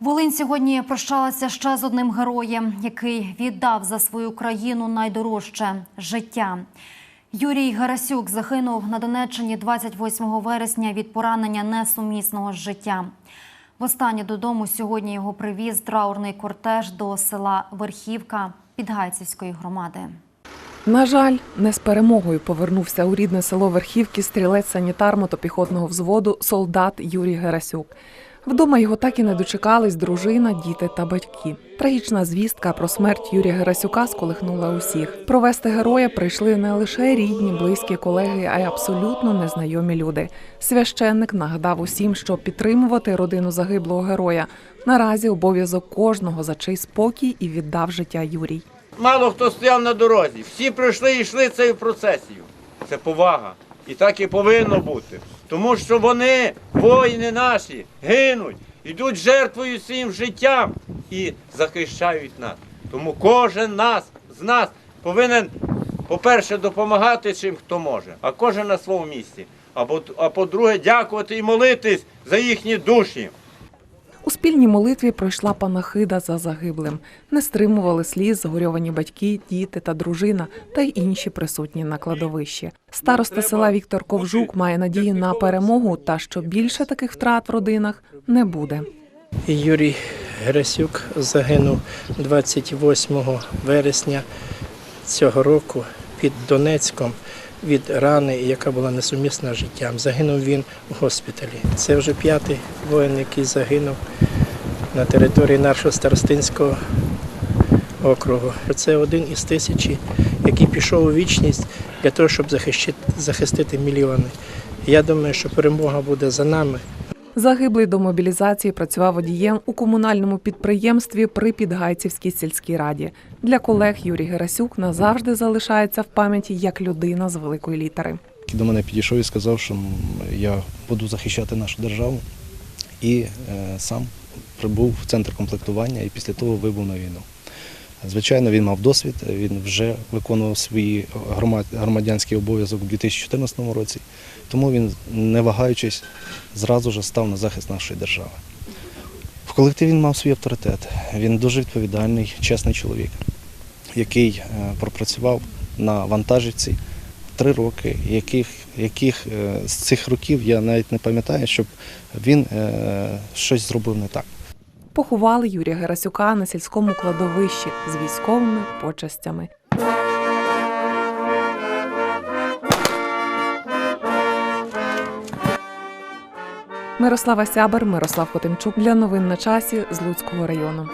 Волинь сьогодні прощалася ще з одним героєм, який віддав за свою країну найдорожче життя. Юрій Гарасюк загинув на Донеччині 28 вересня від поранення несумісного з життям. Востаннє додому сьогодні його привіз траурний кортеж до села Верхівка Підгайцівської громади. На жаль, не з перемогою повернувся у рідне село Верхівки стрілець санітар мотопіхотного взводу солдат Юрій Герасюк. Вдома його так і не дочекались дружина, діти та батьки. Трагічна звістка про смерть Юрія Герасюка сколихнула усіх. Провести героя прийшли не лише рідні, близькі колеги, а й абсолютно незнайомі люди. Священник нагадав усім, що підтримувати родину загиблого героя наразі обов'язок кожного за чий спокій і віддав життя Юрій. Мало хто стояв на дорозі. Всі прийшли і йшли цією процесією. Це повага. І так і повинно бути. Тому що вони, воїни наші, гинуть, йдуть жертвою своїм життям і захищають нас. Тому кожен нас з нас повинен, по-перше, допомагати чим хто може, а кожен на своєму місці. А по-друге, дякувати і молитись за їхні душі. У спільній молитві пройшла панахида за загиблим. Не стримували сліз згорьовані батьки, діти та дружина та й інші присутні на кладовищі. Староста села Віктор Ковжук має надію на перемогу та що більше таких втрат в родинах не буде. Юрій Герасюк загинув 28 вересня цього року під Донецьком від рани, яка була несумісна з життям. Загинув він у госпіталі. Це вже п'ятий воїн, який загинув на території нашого старостинського округу. Це один із тисячі, який пішов у вічність для того, щоб захистити мільйони. Я думаю, що перемога буде за нами. Загиблий до мобілізації працював водієм у комунальному підприємстві при Підгайцівській сільській раді. Для колег Юрій Герасюк назавжди залишається в пам'яті як людина з великої літери. До мене підійшов і сказав, що я буду захищати нашу державу. І е, сам прибув в центр комплектування і після того вибув на війну. Звичайно, він мав досвід, він вже виконував свій громадянський обов'язок у 2014 році, тому він, не вагаючись, зразу ж став на захист нашої держави. В колективі він мав свій авторитет. Він дуже відповідальний, чесний чоловік, який е, пропрацював на вантажівці три роки, яких, яких е, з цих років я навіть не пам'ятаю, щоб він е, щось зробив не так. Поховали Юрія Герасюка на сільському кладовищі з військовими почастями. Мирослава Сябер, Мирослав Хотимчук для новин на часі з Луцького району.